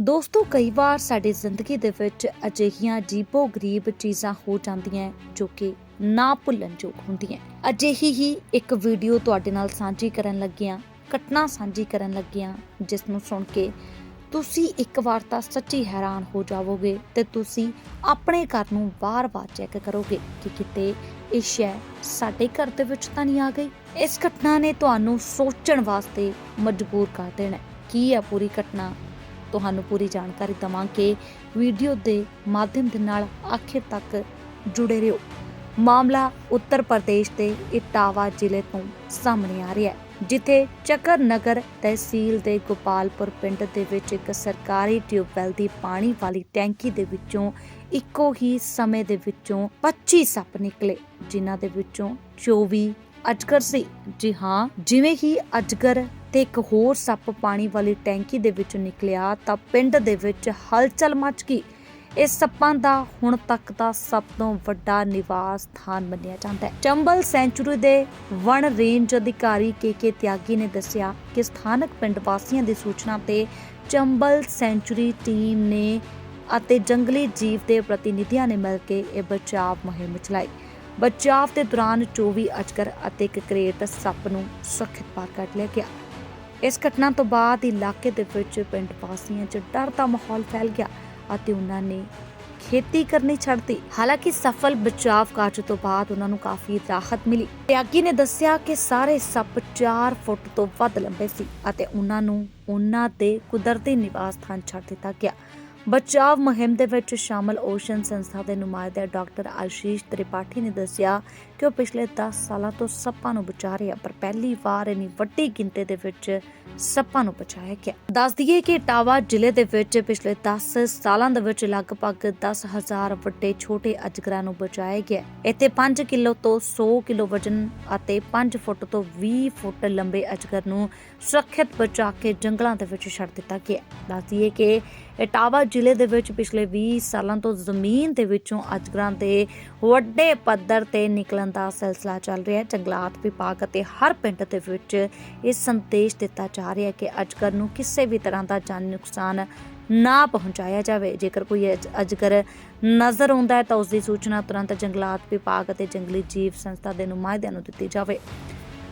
ਦੋਸਤੋ, ਕਈ ਵਾਰ ਸਾਡੀ ਜ਼ਿੰਦਗੀ ਦੇ ਵਿੱਚ ਅਜਿਹੀਆਂ ਅਜੀਬੋ-ਗਰੀਬ ਚੀਜ਼ਾਂ ਹੋ ਜਾਂਦੀਆਂ ਜੋ ਕਿ ਨਾ ਭੁੱਲਣਯੋਗ ਹੁੰਦੀਆਂ ਅਜਿਹੀ ਹੀ ਇੱਕ ਵੀਡੀਓ ਤੁਹਾਡੇ ਨਾਲ ਸਾਂਝੀ ਕਰਨ ਲੱਗਿਆਂ ਘਟਨਾ ਸਾਂਝੀ ਕਰਨ ਲੱਗਿਆਂ ਜਿਸ ਨੂੰ ਸੁਣ ਕੇ ਤੁਸੀਂ ਇੱਕ ਵਾਰ ਤਾਂ ਸੱਚੀ ਹੈਰਾਨ ਹੋ ਜਾਵੋਗੇ ਤੇ ਤੁਸੀਂ ਆਪਣੇ ਘਰ ਨੂੰ ਵਾਰ-ਵਾਰ ਚੈੱਕ ਕਰੋਗੇ ਕਿ ਕਿਤੇ ਇਹ ਸ਼ੈ ਸਾਡੇ ਘਰ ਦੇ ਵਿੱਚ ਤਾਂ ਨਹੀਂ ਆ ਗਈ। ਇਸ ਘਟਨਾ ਨੇ ਤੁਹਾਨੂੰ ਸੋਚਣ ਵਾਸਤੇ ਮਜਬੂਰ ਕਰ ਦੇਣਾ ਕੀ ਹੈ ਪੂਰੀ ਘਟਨਾ? ਤੁਹਾਨੂੰ ਪੂਰੀ ਜਾਣਕਾਰੀ ਦਵਾਂਗੇ। ਵੀਡੀਓ ਦੇ ਮਾਧਿਅਮ ਦੇ ਨਾਲ ਆਖਿਰ ਤੱਕ ਜੁੜੇ ਰਹੋ। ਮਾਮਲਾ ਉੱਤਰ ਪ੍ਰਦੇਸ਼ ਦੇ ਇਟਾਵਾ ਜ਼ਿਲ੍ਹੇ ਤੋਂ ਸਾਹਮਣੇ ਆ ਰਿਹਾ ਹੈ, ਜਿੱਥੇ ਚੱਕਰ ਨਗਰ ਤਹਿਸੀਲ ਦੇ ਗੋਪਾਲਪੁਰ ਪਿੰਡ ਦੇ ਵਿੱਚ ਇੱਕ ਸਰਕਾਰੀ ਟਿਊਬਵੈਲ ਦੀ ਪਾਣੀ ਵਾਲੀ ਟੈਂਕੀ ਦੇ ਵਿੱਚੋਂ ਇੱਕੋ ਹੀ ਸਮੇਂ ਦੇ ਵਿੱਚੋਂ 25 ਸੱਪ ਨਿਕਲੇ, ਜਿਨ੍ਹਾਂ ਦੇ ਵਿੱਚੋਂ 24 ਅਜਗਰ ਸੀ। ਜੀ ਹਾਂ, ਜਿਵੇਂ ਹੀ ਅਜਗਰ ਤੇ ਇੱਕ ਹੋਰ ਸੱਪ ਪਾਣੀ ਵਾਲੀ ਟੈਂਕੀ ਦੇ ਵਿੱਚੋਂ ਨਿਕਲਿਆ ਤਾਂ ਪਿੰਡ ਦੇ ਵਿੱਚ ਹਲਚਲ ਮਚ ਗਈ। ਇਸ ਸੱਪਾਂ ਦਾ ਹੁਣ ਤੱਕ ਦਾ ਸਭ ਤੋਂ ਵੱਡਾ ਨਿਵਾਸ ਸਥਾਨ ਮੰਨਿਆ ਜਾਂਦਾ ਹੈ। ਚੰਬਲ ਸੈਂਚੁਰੀ ਦੇ ਵਣ ਰੇਂਜ ਅਧਿਕਾਰੀ ਕੇ ਕੇ ਤਿਆਗੀ ਨੇ ਦੱਸਿਆ ਕਿ ਸਥਾਨਕ ਪਿੰਡ ਵਾਸੀਆਂ ਦੀ ਸੂਚਨਾ ਤੇ ਚੰਬਲ ਸੈਂਚੁਰੀ ਟੀਮ ਨੇ ਅਤੇ ਜੰਗਲੀ ਜੀਵ ਦੇ ਪ੍ਰਤੀਨਿਧੀਆਂ ਨੇ ਮਿਲ ਕੇ ਇਹ ਬਚਾਅ ਮੁਹਿੰਮ ਚਲਾਈ। ਬਚਾਅ ਦੇ ਦੌਰਾਨ 24 ਅਜਗਰ ਅਤੇ ਇੱਕ ਕਰੇਟ ਸੱਪ ਨੂੰ ਸੁਰੱਖਿਅਤ ਪਾਰ ਕੱਢ ਲਿਆ ਗਿਆ। ਇਸ ਘਟਨਾ ਤੋਂ ਬਾਅਦ ਇਲਾਕੇ ਦੇ ਵਿੱਚ ਪਿੰਡ ਵਾਸੀਆਂ 'ਚ ਡਰ ਦਾ ਮਾਹੌਲ ਫੈਲ ਗਿਆ ਅਤੇ ਉਹਨਾਂ ਨੇ ਖੇਤੀ ਕਰਨੀ ਛੱਡਤੀ ਹਾਲਾਂਕਿ ਸਫਲ ਬਚਾਵ ਕਾਰਜ ਤੋਂ ਬਾਅਦ ਉਹਨਾਂ ਨੂੰ ਕਾਫੀ ਰਾਹਤ ਮਿਲੀ। ਤਿਆਗੀ ਨੇ ਦੱਸਿਆ ਕਿ ਸਾਰੇ ਸੱਪ 4 ਫੁੱਟ ਤੋਂ ਵੱਧ ਲੰਬੇ ਸੀ ਅਤੇ ਉਹਨਾਂ ਨੂੰ ਉਹਨਾਂ ਦੇ ਕੁਦਰਤੀ ਨਿਵਾਸ ਥਾਨ ਛੱਡ ਦਿੱਤਾ ਗਿਆ। ਬਚਾਅ ਮੁਹਿੰਮ ਦੇ ਵਿੱਚ ਸ਼ਾਮਲ ਓਸ਼ਨ ਸੰਸਥਾ ਦੇ ਨੁਮਾਇੰਦੇ ਡਾਕਟਰ ਆਸ਼ੀਸ਼ ਤ੍ਰਿਪਾਠੀ ਨੇ ਦੱਸਿਆ ਕਿ ਉਹ ਪਿਛਲੇ 10 ਸਾਲਾਂ ਤੋਂ ਸੱਪਾਂ ਨੂੰ ਬਚਾ ਰਹੇ ਪਰ ਪਹਿਲੀ ਵਾਰ ਇਨੀ ਵੱਡੀ ਗਿਣਤੀ ਦੇ ਵਿੱਚ ਸੱਪਾਂ ਨੂੰ ਬਚਾਇਆ ਗਿਆ। ਦੱਸ ਦਈਏ ਕਿ ਟਾਵਾ ਜ਼ਿਲ੍ਹੇ ਦੇ ਵਿੱਚ ਪਿਛਲੇ 10 ਸਾਲਾਂ ਦੇ ਵਿੱਚ ਲਗਭਗ 10000 ਵੱਡੇ ਛੋਟੇ ਅਜਗਰਾਂ ਨੂੰ ਬਚਾਇਆ ਗਿਆ। ਇੱਥੇ 5 ਕਿਲੋ ਤੋਂ 100 ਕਿਲੋ ਵਜਨ ਅਤੇ 5 ਫੁੱਟ ਤੋਂ 20 ਫੁੱਟ ਲੰਬੇ ਅਜਗਰ ਨੂੰ ਸੁਰੱਖਿਅਤ ਬਚਾ ਕੇ ਜੰਗਲਾਂ ਦੇ ਵਿੱਚ ਛੱਡ ਦਿੱਤਾ ਗਿਆ। ਦੱਸ ਦਈਏ ਕਿ ਇਟਾਵਾ ਜ਼ਿਲ੍ਹੇ ਦੇ ਵਿੱਚ ਪਿਛਲੇ 20 ਸਾਲਾਂ ਤੋਂ ਜ਼ਮੀਨ ਦੇ ਵਿੱਚੋਂ ਅਜਗਰਾਂ ਦੇ ਵੱਡੇ ਪੱਧਰ ਤੇ ਨਿਕਲਣ ਦਾ ਸਿਲਸਿਲਾ ਚੱਲ ਰਿਹਾ ਹੈ। ਜੰਗਲਾਤ ਵਿਭਾਗ ਅਤੇ ਹਰ ਪਿੰਡ ਦੇ ਵਿੱਚ ਇਹ ਸੰਦੇਸ਼ ਦਿੱਤਾ ਜਾ ਰਿਹਾ ਹੈ ਕਿ ਅਜਗਰ ਨੂੰ ਕਿਸੇ ਵੀ ਤਰ੍ਹਾਂ ਦਾ ਜਾਨੀ ਨੁਕਸਾਨ ਨਾ ਪਹੁੰਚਾਇਆ ਜਾਵੇ। ਜੇਕਰ ਕੋਈ ਅਜ- ਅਜਗਰ ਨਜ਼ਰ ਆਉਂਦਾ ਹੈ ਤਾਂ ਉਸ ਦੀ ਸੂਚਨਾ ਤੁਰੰਤ ਜੰਗਲਾਤ ਵਿਭਾਗ ਅਤੇ ਜੰਗਲੀ ਜੀਵ ਸੰਸਥਾ ਦੇ ਨੁਮਾਇੰਦਿਆਂ ਨੂੰ ਦਿੱਤੀ ਜਾਵੇ।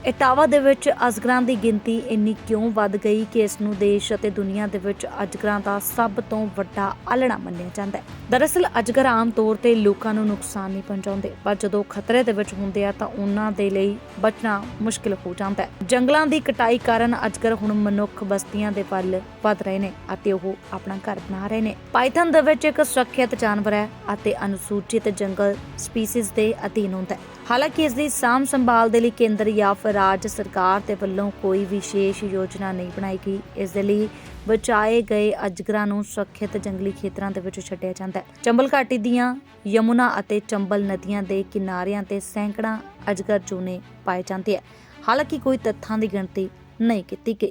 ਇਟਾਵਾ ਦੇ ਵਿੱਚ ਅਜਗਰਾਂ ਦੀ ਗਿਣਤੀ ਇੰਨੀ ਕਿਉਂ ਵੱਧ ਗਈ ਕਿ ਇਸ ਨੂੰ ਦੇਸ਼ ਅਤੇ ਦੁਨੀਆ ਦੇ ਵਿੱਚ ਅਜਗਰਾਂ ਦਾ ਸਭ ਤੋਂ ਵੱਡਾ ਆਲਣਾ ਮੰਨਿਆ ਜਾਂਦਾ ਹੈ। ਦਰਅਸਲ, ਅਜਗਰ ਆਮ ਤੌਰ ਤੇ ਲੋਕਾਂ ਨੂੰ ਨੁਕਸਾਨ ਨਹੀਂ ਪਹੁੰਚਾਉਂਦੇ, ਪਰ ਜਦੋਂ ਖਤਰੇ ਦੇ ਵਿੱਚ ਹੁੰਦੇ ਆ ਤਾਂ ਉਹਨਾਂ ਦੇ ਲਈ ਬਚਣਾ ਮੁਸ਼ਕਿਲ ਹੋ ਜਾਂਦਾ ਹੈ। ਜੰਗਲਾਂ ਦੀ ਕਟਾਈ ਕਾਰਨ ਅਜਗਰ ਹੁਣ ਮਨੁੱਖ ਬਸਤੀਆਂ ਦੇ ਵੱਲ ਵੱਧ ਰਹੇ ਨੇ ਅਤੇ ਉਹ ਆਪਣਾ ਘਰ ਬਣਾ ਰਹੇ ਨੇ। ਪਾਈਥਨ ਦੇ ਵਿੱਚ ਇੱਕ ਸੁਰੱਖਿਅਤ ਜਾਨਵਰ ਹੈ ਅਤੇ ਅਨੁਸੂਚਿਤ ਜੰਗਲ ਸਪੀਸੀਜ਼ ਦੇ ਅਧੀਨ ਹੁੰਦਾ ਹੈ। ਹਾਲਾਂਕਿ ਇਸ ਦੀ ਸਾਂਭ ਸੰਭਾਲ ਦੇ ਲਈ ਕੇਂਦਰ ਜਾਂ ਫਿਰ ਰਾਜ ਸਰਕਾਰ ਦੇ ਵੱਲੋਂ ਕੋਈ ਵਿਸ਼ੇਸ਼ ਯੋਜਨਾ ਨਹੀਂ ਬਣਾਈ ਗਈ। ਇਸ ਦੇ ਲਈ ਬਚਾਏ ਗਏ ਅਜਗਰਾਂ ਨੂੰ ਸੁਰੱਖਿਅਤ ਜੰਗਲੀ ਖੇਤਰਾਂ ਦੇ ਵਿੱਚ ਛੱਡਿਆ ਜਾਂਦਾ ਹੈ। ਚੰਬਲ ਘਾਟੀ ਦੀਆਂ ਯਮੁਨਾ ਅਤੇ ਚੰਬਲ ਨਦੀਆਂ ਦੇ ਕਿਨਾਰਿਆਂ ਤੇ ਸੈਂਕੜਾ ਅਜਗਰ ਚੂਨੇ ਪਾਏ ਜਾਂਦੇ ਆ। ਹਾਲਾਂਕਿ ਕੋਈ ਤੱਥਾਂ ਦੀ ਗਿਣਤੀ ਨਹੀਂ ਕੀਤੀ ਗਈ।